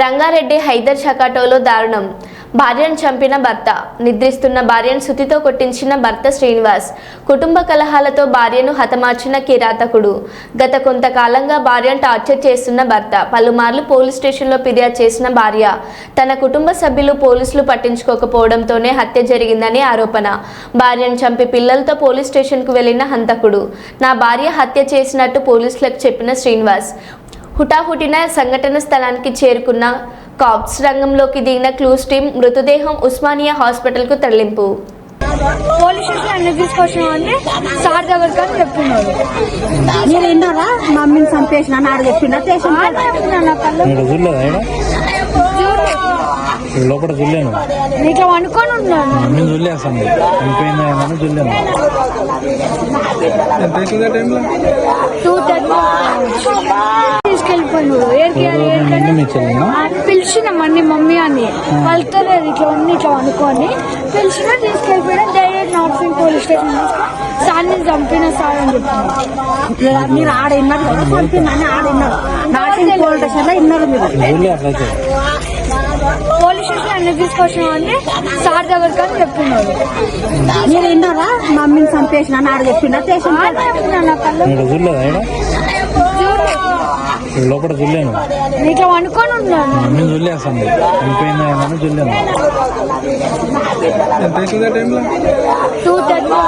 రంగారెడ్డి హైదర్ షకాటోలో దారుణం. భార్యను చంపిన భర్త నిద్రిస్తున్న భార్యను సుతితో కొట్టించిన భర్త శ్రీనివాస్. కుటుంబ కలహాలతో భార్యను హతమార్చిన కిరాతకుడు. గత కొంతకాలంగా భార్యను టార్చర్ చేస్తున్న భర్త పలుమార్లు పోలీస్ స్టేషన్లో ఫిర్యాదు చేసిన భార్య. తన కుటుంబ సభ్యులు పోలీసులు పట్టించుకోకపోవడంతోనే హత్య జరిగిందని ఆరోపణ. భార్యను చంపి పిల్లలతో పోలీస్ స్టేషన్కు వెళ్ళిన హంతకుడు. నా భార్య హత్య చేసినట్టు పోలీసులకు చెప్పిన శ్రీనివాస్ హుటాహుటిన సంఘటన స్థలానికి చేరుకున్న కాప్స్ రంగంలోకి దిగిన క్లూస్ టీం మృతదేహం ఉస్మానియా హాస్పిటల్కు తరలింపు. పోలీస్ స్టేషన్ ఎందుకు తీసుకొచ్చినావు అంటే సార్ దగ్గరికి అని చెప్తున్నాడు మీరు విన్నారా? మమ్మీని చంపేసిన నాడు చెప్పిండా లోపల చూడలేను. ఇట్లా అనుకొని ఉన్నాను మమ్మీని చూడలేస్తాను చనిపోయిందా ఏమని చూడలేను ఎంత అవుతుందా టైంలో టూ పిలిచిన మమ్మీ మమ్మీ అని. వాళ్ళతో లేదు ఇట్లా ఉంది ఇట్లా అనుకొని పిలిచిన తీసుకెళ్ళిపోయినా direct north Singh police station సార్ని చంపిన సార్ అని చెప్పిన మీరు ఆడ విన్నారు కదా చంపిందని ఆడ విన్నారు నాటింగ్ పోలీస్ స్టేషన్లో విన్నారు మీరు. పోలీస్ స్టేషన్ ఎందుకు తీసుకొచ్చినావు అంటే సార్ దగ్గరికి అని చెప్తున్నాడు మీరు విన్నారా మమ్మీని చంపేసిన నాడు చెప్పిండా స్టేషన్ లోపల చూడలేను నేను ఇట్లా అనుకొని ఉన్నాను. చనిపోయిందా ఏమని చూడలేను ఎంత అవుతుందా టైంలో? Two thirty